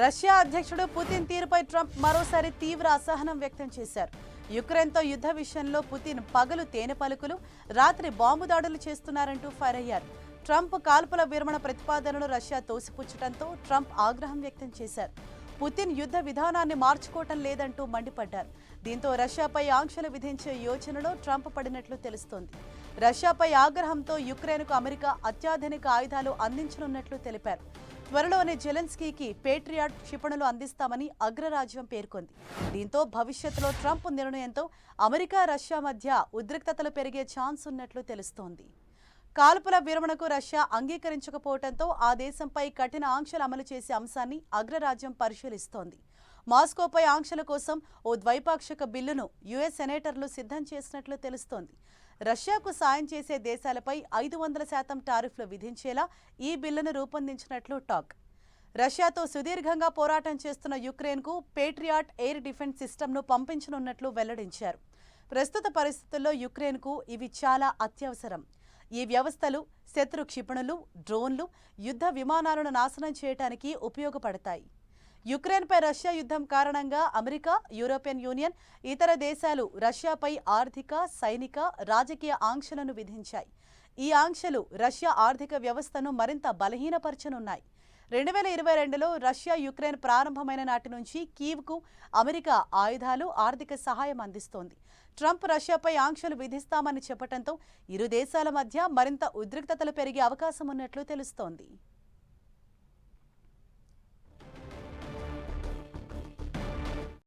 Russia అధ్యక్షుడు Putin తీరుపై Trump మరోసారి తీవ్ర అసహనం వ్యక్తం చేశారు. యుక్రెయిన్తో యుద్ధ విషయంలో పుతిన్ పగలు తేనె పలుకులు రాత్రి బాంబు దాడులు చేస్తున్నారంటూ ఫైర్ అయ్యారు. ట్రంప్ కాల్పుల విరమణ ప్రతిపాదనను రష్యా తోసిపుచ్చడంతో ట్రంప్ ఆగ్రహం వ్యక్తం చేశారు. పుతిన్ యుద్ధ విధానాన్ని మార్చుకోవటం లేదంటూ మండిపడ్డారు. దీంతో రష్యాపై ఆంక్షలు విధించే యోచనలో ట్రంప్ పడినట్లు తెలుస్తోంది. రష్యాపై ఆగ్రహంతో యుక్రెయిన్కు అమెరికా అత్యాధునిక ఆయుధాలు అందించనున్నట్లు తెలిపారు. త్వరలోనే జెలెన్స్కీకి పేట్రియాట్ క్షిపణులు అందిస్తామని అగ్రరాజ్యం పేర్కొంది. దీంతో భవిష్యత్తులో ట్రంప్ నిర్ణయంతో అమెరికా రష్యా మధ్య ఉద్రిక్తతలు పెరిగే ఛాన్స్ ఉన్నట్లు తెలుస్తోంది. కాల్పుల విరమణకు రష్యా అంగీకరించకపోవడంతో ఆ దేశంపై కఠిన ఆంక్షలు అమలు చేసే అంశాన్ని అగ్రరాజ్యం పరిశీలిస్తోంది. మాస్కోపై ఆంక్షల కోసం ఓ ద్వైపాక్షిక బిల్లును యుఎస్ సెనేటర్లు సిద్ధం చేసినట్లు తెలుస్తోంది. రష్యాకు సాయం చేసే దేశాలపై ఐదు వందల శాతం టారిఫ్లు విధించేలా ఈ బిల్లును రూపొందించినట్లు టాక్. రష్యాతో సుదీర్ఘంగా పోరాటం చేస్తున్న యుక్రెయిన్కు పేట్రియాట్ ఎయిర్ డిఫెన్స్ సిస్టమ్ను పంపించనున్నట్లు వెల్లడించారు. ప్రస్తుత పరిస్థితుల్లో యుక్రెయిన్కు ఇవి చాలా అత్యవసరం. ఈ వ్యవస్థలు శత్రు క్షిపణులు డ్రోన్లు యుద్ధ విమానాలను నాశనం చేయడానికి ఉపయోగపడతాయి. యుక్రెయిన్పై రష్యా యుద్ధం కారణంగా అమెరికా యూరోపియన్ యూనియన్ ఇతర దేశాలు రష్యాపై ఆర్థిక సైనిక రాజకీయ ఆంక్షలను విధించాయి. ఈ ఆంక్షలు రష్యా ఆర్థిక వ్యవస్థను మరింత బలహీనపరచనున్నాయి. రెండు వేల ఇరవై రెండులో రష్యా యుక్రెయిన్ ప్రారంభమైన నాటి నుంచి కీవ్కు అమెరికా ఆయుధాలు ఆర్థిక సహాయం అందిస్తోంది. ట్రంప్ రష్యాపై ఆంక్షలు విధిస్తామని చెప్పడంతో ఇరు దేశాల మధ్య మరింత ఉద్రిక్తతలు పెరిగే అవకాశం ఉన్నట్లు తెలుస్తోంది.